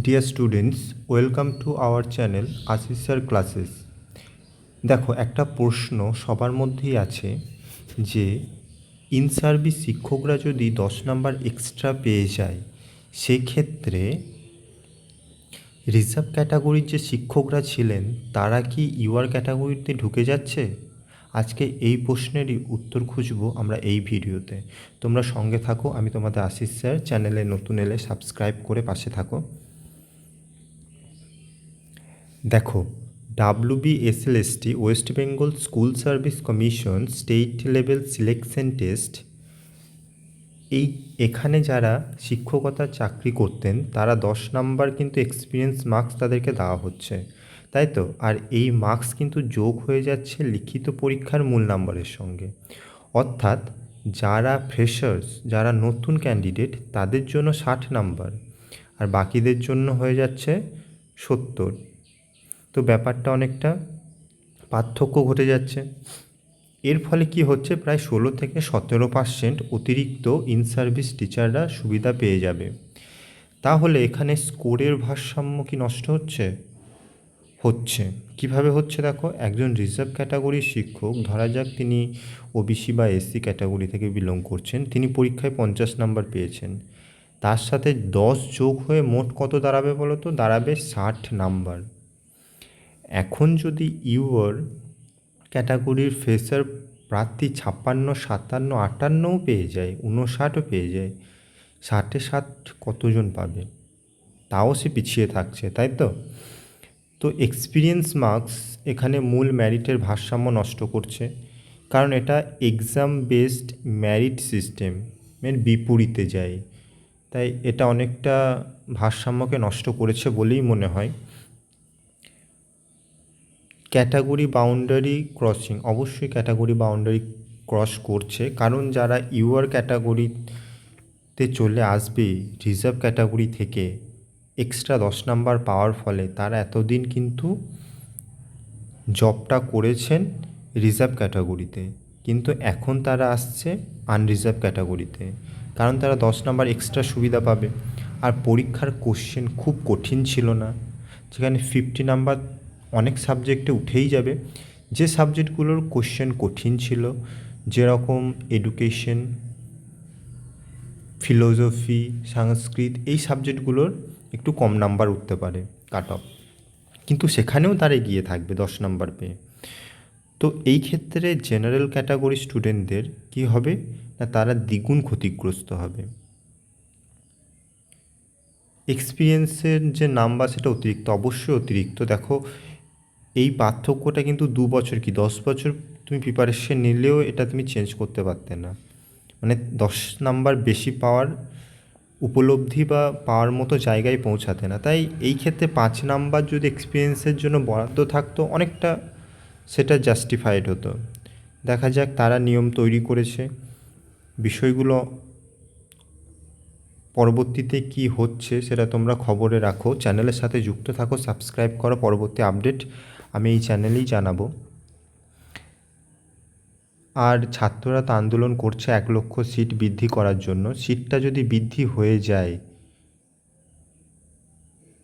Dear students welcome to our channel Ashis sir classes দেখো, একটা প্রশ্ন সবার মধ্যেই আছে যে ইন সার্ভিস শিক্ষকরা যদি দশ নাম্বার এক্সট্রা পেয়ে যায়, সেক্ষেত্রে রিজার্ভ ক্যাটাগরির যে শিক্ষকরা ছিলেন, তারা কি ইউআর ক্যাটাগরিতে ঢুকে যাচ্ছে? আজকে এই প্রশ্নেরই উত্তর খুঁজব আমরা এই ভিডিওতে। তোমরা সঙ্গে থাকো, আমি তোমাদের আশিস স্যার চ্যানেলে নতুন এলে সাবস্ক্রাইব করে পাশে থাকো। দেখো WBSLST west Bengal school service commission state level selection test এই এখানে যারা শিক্ষকতার চাকরি করতেন, তারা দশ নাম্বার কিন্তু এক্সপিরিয়েন্স মার্কস তাদেরকে দেওয়া হচ্ছে। তাই তো? আর এই মার্কস কিন্তু যোগ হয়ে যাচ্ছে লিখিত পরীক্ষার মূল নাম্বারের সঙ্গে। অর্থাৎ যারা ফ্রেশার্স যারা নতুন ক্যান্ডিডেট তাদের জন্য ষাট নাম্বার। আর বাকিদের জন্য হয়ে যাচ্ছে সত্তর। তো ব্যাপারটা অনেকটা পার্থক্য ঘটে যাচ্ছে। এর ফলে কি হচ্ছে? প্রায় ষোলো থেকে সতেরো পার্সেন্ট অতিরিক্ত ইন সার্ভিস টিচাররা সুবিধা পেয়ে যাবে। তাহলে এখানে স্কোরের ভারসাম্য কি নষ্ট হচ্ছে? হচ্ছে। কীভাবে হচ্ছে দেখো? একজন রিজার্ভ ক্যাটাগরির শিক্ষক, ধরা যাক তিনি ওবিসি বা এসসি ক্যাটাগরি থেকে বিলং করছেন, তিনি পরীক্ষায় পঞ্চাশ নাম্বার পেয়েছেন। তার সাথে দশ যোগ হয়ে মোট কত দাঁড়াবে বলো তো? দাঁড়াবে ষাট নাম্বার। এখন যদি ইউর ক্যাটাগরির ফ্রেশার প্রার্থী ছাপ্পান্ন, সাতান্ন, আটান্নও পেয়ে যায় উনষাটও পেয়ে যায়, ষাটে ষাট কতজন পাবে? তাও সে পিছিয়ে থাকছে, তাই তো? তো এক্সপিরিয়েন্স মার্কস এখানে মূল ম্যারিটের ভারসাম্য নষ্ট করছে, কারণ এটা এক্সাম বেসড ম্যারিট সিস্টেমের বিপরীতে যায়। তাই এটা অনেকটা ভারসাম্যকে নষ্ট করেছে বলেই মনে হয়। Category boundary crossing. অবশ্যই ক্যাটাগরি বাউন্ডারি ক্রস করছে, কারণ যারা ইউআর ক্যাটাগরিতে চলে আসবে, রিজার্ভ ক্যাটাগরি থেকে এক্সট্রা দশ নাম্বার পাওয়ার ফলে তারা এতদিন কিন্তু জবটা করেছেন রিজার্ভ ক্যাটাগরিতে। কিন্তু এখন তারা আসছে আনরিজার্ভ ক্যাটাগরিতে, কারণ তারা দশ নাম্বার এক্সট্রা সুবিধা পাবে। আর পরীক্ষার কোশ্চেন খুব কঠিন ছিল না, যেখানে ফিফটি নাম্বার অনেক সাবজেক্টে উঠেই যাবে। যে সাবজেক্টগুলোর কোশ্চেন কঠিন ছিল, যেরকম এডুকেশন ফিলোসফি সংস্কৃত, এই সাবজেক্টগুলোর একটু কম নাম্বার উঠতে পারে কাট অফ কিন্তু সেখানেও তারা এগিয়ে থাকবে, দশ নাম্বার পেয়ে। তো এই ক্ষেত্রে জেনারেল ক্যাটাগরি স্টুডেন্টদের কি হবে? না তারা দ্বিগুণ ক্ষতিগ্রস্ত হবে। এক্সপিরিয়েন্সের যে নাম্বার সেটা অতিরিক্ত, অবশ্যই অতিরিক্ত। দেখো এই পার্থক্যটা কিন্তু দু বছর কি? দশ বছর তুমি প্রিপারেশন নিলেও এটা তুমি চেঞ্জ করতে পারতে না। মানে দশ নাম্বার বেশি পাওয়ার উপলব্ধি বা পাওয়ার মতো জায়গায় পৌঁছাতে না। তাই এই ক্ষেত্রে পাঁচ নাম্বার যদি এক্সপিরিয়েন্সের জন্য বরাদ্দ থাকতো, অনেকটা সেটা জাস্টিফাইড হতো। দেখা যাক তারা নিয়ম তৈরি করেছে। বিষয়গুলো পরবর্তীতে কি হচ্ছে সেটা তোমরা খবরে রাখো। চ্যানেলের সাথে যুক্ত থাকো, সাবস্ক্রাইব করো, পরবর্তী আপডেট আমি এই চ্যানেলেই জানাব। আর ছাত্ররা তো আন্দোলন করছে এক লক্ষ সিট বৃদ্ধি করার জন্য। সিটটা যদি বৃদ্ধি হয়ে যায়,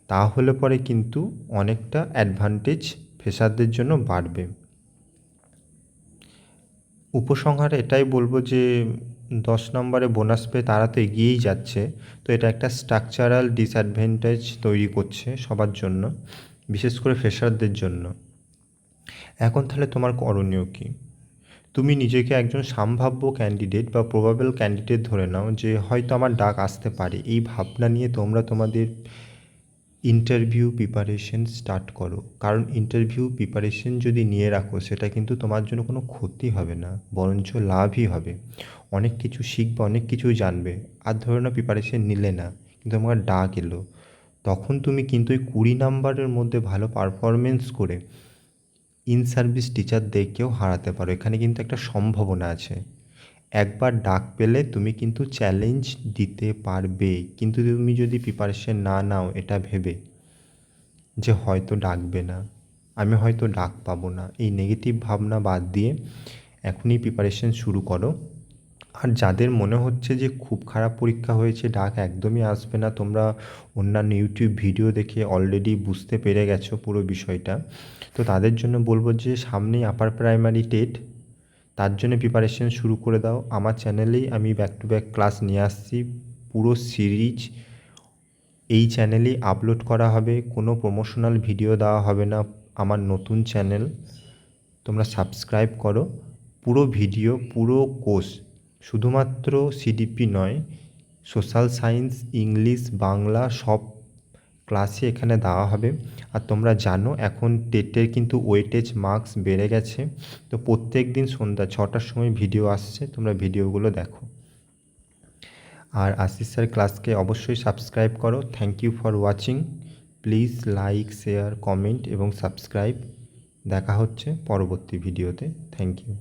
তাহলে পরে কিন্তু অনেকটা অ্যাডভান্টেজ ফেসারদের জন্য বাড়বে। উপসংহারে এটাই বলব যে, দশ নম্বরে বোনাস পেয়ে তারা তো এগিয়েই যাচ্ছে। তো এটা একটা স্ট্রাকচারাল ডিসঅ্যাডভান্টেজ তৈরি করছে সবার জন্য। বিশেষ করে ফ্রেশারদের জন্য। এখন তাহলে তোমার করণীয় কী? তুমি নিজেকে একজন সম্ভাব্য ক্যান্ডিডেট বা প্রবাবেল ক্যান্ডিডেট ধরে নাও যে হয়তো আমার ডাক আসতে পারে। এই ভাবনা নিয়ে তোমরা তোমাদের ইন্টারভিউ প্রিপারেশন স্টার্ট করো। কারণ ইন্টারভিউ প্রিপারেশন যদি নিয়ে রাখো, সেটা কিন্তু তোমার জন্য কোনো ক্ষতি হবে না, বরঞ্চ লাভই হবে। অনেক কিছু শিখবে, অনেক কিছু জানবে। আর ধরে নাও প্রিপারেশন নিলে না, কিন্তু তোমার ডাক এলো। তখন তুমি কিন্তু ওই কুড়ি নাম্বারের মধ্যে ভালো পারফরমেন্স করে ইন সার্ভিস টিচারদেরকেও হারাতে পারো। এখানে কিন্তু একটা সম্ভাবনা আছে। একবার ডাক পেলে তুমি কিন্তু চ্যালেঞ্জ দিতে পারবে। কিন্তু তুমি যদি প্রিপারেশন না নাও, এটা ভেবে যে হয়তো ডাকবে না, আমি হয়তো ডাক পাবো না, এই নেগেটিভ ভাবনা বাদ দিয়ে এখনই প্রিপারেশন শুরু করো। আর যাদের মনে হচ্ছে যে খুব খারাপ পরীক্ষা হয়েছে, ডাক একদমই আসবে না। তোমরা অন্যান্য ইউটিউব ভিডিও দেখে অলরেডি বুঝতে পেরে গেছো পুরো বিষয়টা। তো তাদের জন্য বলব যে সামনেই আপার প্রাইমারি টেট তার জন্য প্রিপারেশন শুরু করে দাও। আমার চ্যানেলেই আমি ব্যাক টু ব্যাক ক্লাস নিয়ে আসছি। পুরো সিরিজ এই চ্যানেলেই আপলোড করা হবে, কোনো প্রমোশনাল ভিডিও দেওয়া হবে না আমার নতুন চ্যানেল তোমরা সাবস্ক্রাইব করো। পুরো ভিডিও পুরো কোর্স শুধুমাত্র সিডিপি নয়, সোশ্যাল সায়েন্স, ইংলিশ, বাংলা সব ক্লাসই এখানে দেওয়া হবে। আর তোমরা জানো, এখন টেটের কিন্তু ওয়েটেজ মার্কস বেড়ে গেছে। তো প্রত্যেক দিন সন্ধ্যা ছটার সময় ভিডিও আসছে, তোমরা ভিডিওগুলো দেখো। আর আশিস স্যার ক্লাসকে অবশ্যই সাবস্ক্রাইব করো। Thank you for watching please like share comment এবং সাবস্ক্রাইব দেখা হচ্ছে পরবর্তী ভিডিওতে। Thank you